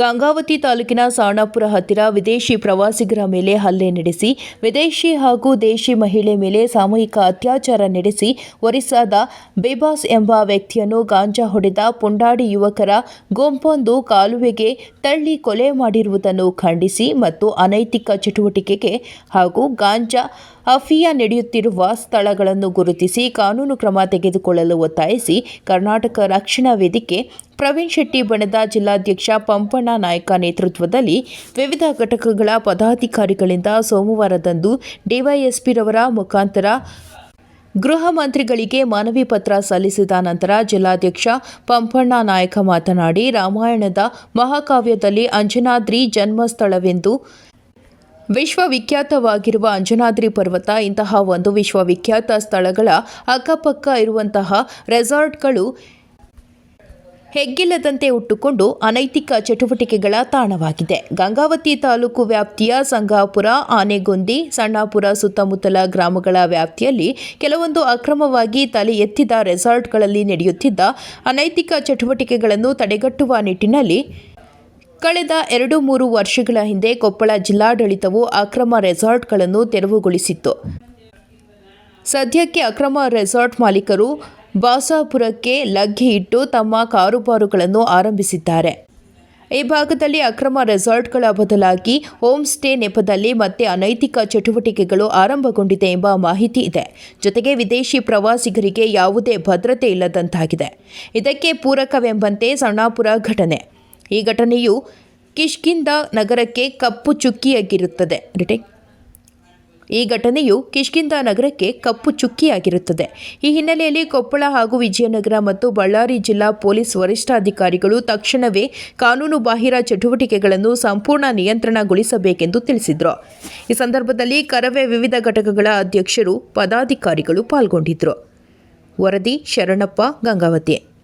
ಗಂಗಾವತಿ ತಾಲೂಕಿನ ಸಾಣಾಪುರ ಹತ್ತಿರ ವಿದೇಶಿ ಪ್ರವಾಸಿಗರ ಮೇಲೆ ಹಲ್ಲೆ ನಡೆಸಿ, ವಿದೇಶಿ ಹಾಗೂ ದೇಶಿ ಮಹಿಳೆ ಮೇಲೆ ಸಾಮೂಹಿಕ ಅತ್ಯಾಚಾರ ನಡೆಸಿ, ಒರಿಸ್ಸಾದ ಬೇಬಾಸ್ ಎಂಬ ವ್ಯಕ್ತಿಯನ್ನು ಗಾಂಜಾ ಹೊಡೆದ ಪುಂಡಾಡಿ ಯುವಕರ ಗುಂಪೊಂದು ಕಾಲುವೆಗೆ ತಳ್ಳಿ ಕೊಲೆ ಮಾಡಿರುವುದನ್ನು ಖಂಡಿಸಿ ಮತ್ತು ಅನೈತಿಕ ಚಟುವಟಿಕೆಗೆ ಹಾಗೂ ಗಾಂಜಾ ಅಫಿಯಾ ನಡೆಯುತ್ತಿರುವ ಸ್ಥಳಗಳನ್ನು ಗುರುತಿಸಿ ಕಾನೂನು ಕ್ರಮ ತೆಗೆದುಕೊಳ್ಳಲು ಒತ್ತಾಯಿಸಿ ಕರ್ನಾಟಕ ರಕ್ಷಣಾ ವೇದಿಕೆ, ಪ್ರವೀಣ್ ಶೆಟ್ಟಿ ಬಣದ ಜಿಲ್ಲಾಧ್ಯಕ್ಷ ಪಂಪಣ್ಣ ನಾಯಕ ನೇತೃತ್ವದಲ್ಲಿ ವಿವಿಧ ಘಟಕಗಳ ಪದಾಧಿಕಾರಿಗಳಿಂದ ಸೋಮವಾರದಂದು ಡಿವೈಎಸ್ಪಿರವರ ಮುಖಾಂತರ ಗೃಹ ಮಂತ್ರಿಗಳಿಗೆ ಮನವಿ ಪತ್ರ ಸಲ್ಲಿಸಿದ ನಂತರ ಜಿಲ್ಲಾಧ್ಯಕ್ಷ ಪಂಪಣ್ಣ ನಾಯಕ ಮಾತನಾಡಿ, ರಾಮಾಯಣದ ಮಹಾಕಾವ್ಯದಲ್ಲಿ ಅಂಜನಾದ್ರಿ ಜನ್ಮಸ್ಥಳವೆಂದು ವಿಶ್ವವಿಖ್ಯಾತವಾಗಿರುವ ಅಂಜನಾದ್ರಿ ಪರ್ವತ, ಇಂತಹ ಒಂದು ವಿಶ್ವವಿಖ್ಯಾತ ಸ್ಥಳಗಳ ಅಕ್ಕಪಕ್ಕ ಇರುವಂತಹ ರೆಸಾರ್ಟ್ಗಳು ಹೆಗ್ಗಿಲ್ಲದಂತೆ ಹುಟ್ಟುಕೊಂಡು ಅನೈತಿಕ ಚಟುವಟಿಕೆಗಳ ತಾಣವಾಗಿದೆ. ಗಂಗಾವತಿ ತಾಲೂಕು ವ್ಯಾಪ್ತಿಯ ಸಂಗಾಪುರ, ಆನೆಗೊಂದಿ, ಸಣ್ಣಾಪುರ ಸುತ್ತಮುತ್ತಲ ಗ್ರಾಮಗಳ ವ್ಯಾಪ್ತಿಯಲ್ಲಿ ಕೆಲವೊಂದು ಅಕ್ರಮವಾಗಿ ತಲೆ ಎತ್ತಿದ ರೆಸಾರ್ಟ್ಗಳಲ್ಲಿ ನಡೆಯುತ್ತಿದ್ದ ಅನೈತಿಕ ಚಟುವಟಿಕೆಗಳನ್ನು ತಡೆಗಟ್ಟುವ ನಿಟ್ಟಿನಲ್ಲಿ ಕಳೆದ ಎರಡು ಮೂರು ವರ್ಷಗಳ ಹಿಂದೆ ಕೊಪ್ಪಳ ಜಿಲ್ಲಾಡಳಿತವು ಅಕ್ರಮ ರೆಸಾರ್ಟ್ಗಳನ್ನು ತೆರವುಗೊಳಿಸಿತ್ತು. ಸದ್ಯಕ್ಕೆ ಅಕ್ರಮ ರೆಸಾರ್ಟ್ ಮಾಲೀಕರು ಬಾಸಾಪುರಕ್ಕೆ ಲಗ್ಗೆ ಇಟ್ಟು ತಮ್ಮ ಕಾರುಬಾರುಗಳನ್ನು ಆರಂಭಿಸಿದ್ದಾರೆ. ಈ ಭಾಗದಲ್ಲಿ ಅಕ್ರಮ ರೆಸಾರ್ಟ್ಗಳ ಬದಲಾಗಿ ಹೋಮ್ ಸ್ಟೇ ನೆಪದಲ್ಲಿ ಮತ್ತೆ ಅನೈತಿಕ ಚಟುವಟಿಕೆಗಳು ಆರಂಭಗೊಂಡಿದೆ ಎಂಬ ಮಾಹಿತಿ ಇದೆ. ಜೊತೆಗೆ ವಿದೇಶಿ ಪ್ರವಾಸಿಗರಿಗೆ ಯಾವುದೇ ಭದ್ರತೆ ಇಲ್ಲದಂತಾಗಿದೆ. ಇದಕ್ಕೆ ಪೂರಕವೆಂಬಂತೆ ಸಣ್ಣಾಪುರ ಘಟನೆ. ಈ ಘಟನೆಯು ಕಿಷ್ಕಿಂದ ನಗರಕ್ಕೆ ಕಪ್ಪು ಚುಕ್ಕಿಯಾಗಿರುತ್ತದೆ. ರಿಟೇಕ್ ಈ ಘಟನೆಯು ಕಿಷ್ಕಿಂದ ನಗರಕ್ಕೆ ಕಪ್ಪು ಚುಕ್ಕಿಯಾಗಿರುತ್ತದೆ. ಈ ಹಿನ್ನೆಲೆಯಲ್ಲಿ ಕೊಪ್ಪಳ ಹಾಗೂ ವಿಜಯನಗರ ಮತ್ತು ಬಳ್ಳಾರಿ ಜಿಲ್ಲಾ ಪೊಲೀಸ್ ವರಿಷ್ಠಾಧಿಕಾರಿಗಳು ತಕ್ಷಣವೇ ಕಾನೂನು ಬಾಹಿರ ಚಟುವಟಿಕೆಗಳನ್ನು ಸಂಪೂರ್ಣ ನಿಯಂತ್ರಣಗೊಳಿಸಬೇಕೆಂದು ತಿಳಿಸಿದರು. ಈ ಸಂದರ್ಭದಲ್ಲಿ ಕರವೇ ವಿವಿಧ ಘಟಕಗಳ ಅಧ್ಯಕ್ಷರು, ಪದಾಧಿಕಾರಿಗಳು ಪಾಲ್ಗೊಂಡಿದ್ದರು ವರದಿ ಶರಣಪ್ಪ ಗಂಗಾವತಿ.